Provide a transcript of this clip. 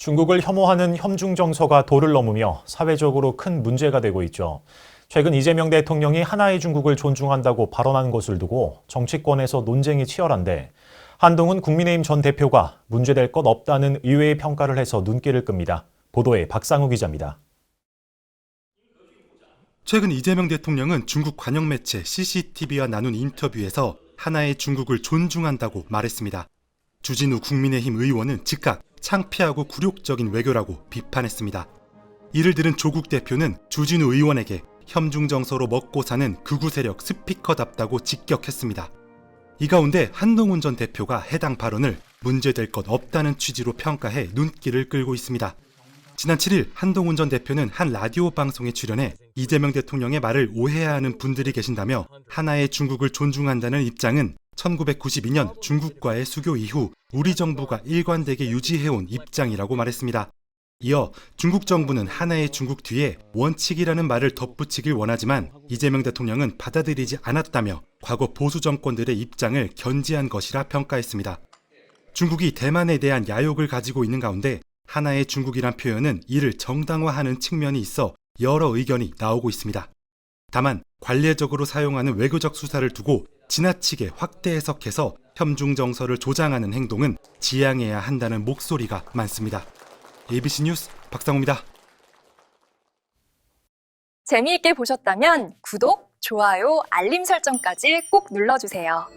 중국을 혐오하는 혐중 정서가 도를 넘으며 사회적으로 큰 문제가 되고 있죠. 최근 이재명 대통령이 하나의 중국을 존중한다고 발언한 것을 두고 정치권에서 논쟁이 치열한데 한동훈 국민의힘 전 대표가 문제될 것 없다는 의외의 평가를 해서 눈길을 끕니다. 보도에 박상우 기자입니다. 최근 이재명 대통령은 중국 관영 매체 CCTV와 나눈 인터뷰에서 하나의 중국을 존중한다고 말했습니다. 주진우 국민의힘 의원은 즉각 창피하고 굴욕적인 외교라고 비판했습니다. 이를 들은 조국 대표는 주진우 의원에게 혐중 정서로 먹고 사는 극우 세력 스피커답다고 직격했습니다. 이 가운데 한동훈 전 대표가 해당 발언을 문제될 것 없다는 취지로 평가해 눈길을 끌고 있습니다. 지난 7일 한동훈 전 대표는 한 라디오 방송에 출연해 이재명 대통령의 말을 오해하는 분들이 계신다며 하나의 중국을 존중한다는 입장은 1992년 중국과의 수교 이후 우리 정부가 일관되게 유지해온 입장이라고 말했습니다. 이어 중국 정부는 하나의 중국 뒤에 원칙이라는 말을 덧붙이길 원하지만 이재명 대통령은 받아들이지 않았다며 과거 보수 정권들의 입장을 견지한 것이라 평가했습니다. 중국이 대만에 대한 야욕을 가지고 있는 가운데 하나의 중국이란 표현은 이를 정당화하는 측면이 있어 여러 의견이 나오고 있습니다. 다만 관례적으로 사용하는 외교적 수사를 두고 지나치게 확대 해석해서 혐중 정서를 조장하는 행동은 지양해야 한다는 목소리가 많습니다. ABC 뉴스 박상우입니다. 재미있게 보셨다면 구독, 좋아요, 알림 설정까지 꼭 눌러주세요.